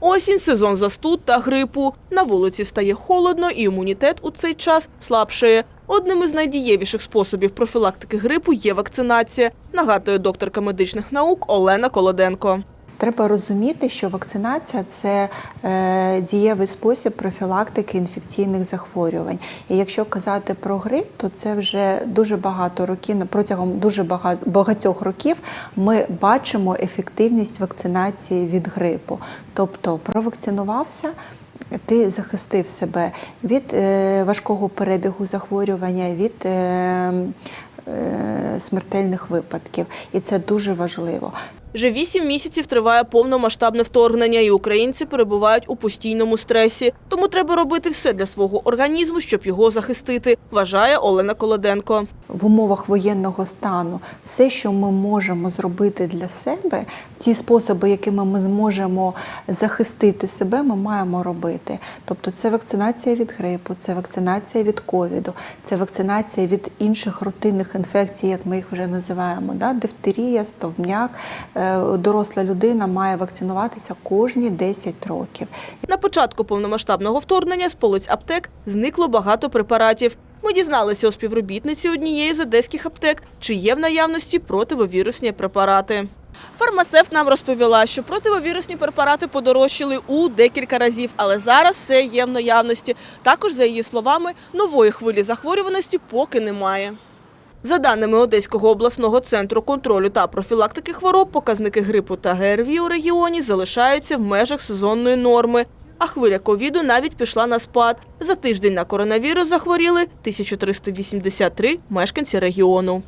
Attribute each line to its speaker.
Speaker 1: Осінь сезон застуд та грипу. На вулиці стає холодно, і імунітет у цей час слабшає. Одним із найдієвіших способів профілактики грипу є вакцинація, нагадує докторка медичних наук Олена Колоденко.
Speaker 2: Треба розуміти, що вакцинація це е, дієвий спосіб профілактики інфекційних захворювань. І якщо казати про грип, то це вже дуже багато років, протягом дуже багатьох років ми бачимо ефективність вакцинації від грипу. Тобто провакцинувався. Ти захистив себе від е, важкого перебігу захворювання, від е, е, смертельних випадків, і це дуже важливо.
Speaker 1: Вже вісім місяців триває повномасштабне вторгнення, і українці перебувають у постійному стресі. Тому треба робити все для свого організму, щоб його захистити, вважає Олена Колоденко.
Speaker 2: в умовах воєнного стану все, що ми можемо зробити для себе, ті способи, якими ми зможемо захистити себе, ми маємо робити. Тобто це вакцинація від грипу, це вакцинація від ковіду, це вакцинація від інших рутинних інфекцій, як ми їх вже називаємо. Да? Дифтерія, стовбняк. Е, Доросла людина має вакцинуватися кожні 10 років.
Speaker 1: На початку повномасштабного вторгнення з полиць аптек зникло багато препаратів. Ми дізналися у співробітниці однієї з одеських аптек, чи є в наявності противовірусні препарати. Фармацевт нам розповіла, що противовірусні препарати подорожчали у декілька разів, але зараз все є в наявності. Також, за її словами, нової хвилі захворюваності поки немає. За даними Одеського обласного центру контролю та профілактики хвороб, показники грипу та ГРВІ у регіоні залишаються в межах сезонної норми. А хвиля ковіду навіть пішла на спад. За тиждень на коронавірус захворіли 1383 мешканці регіону.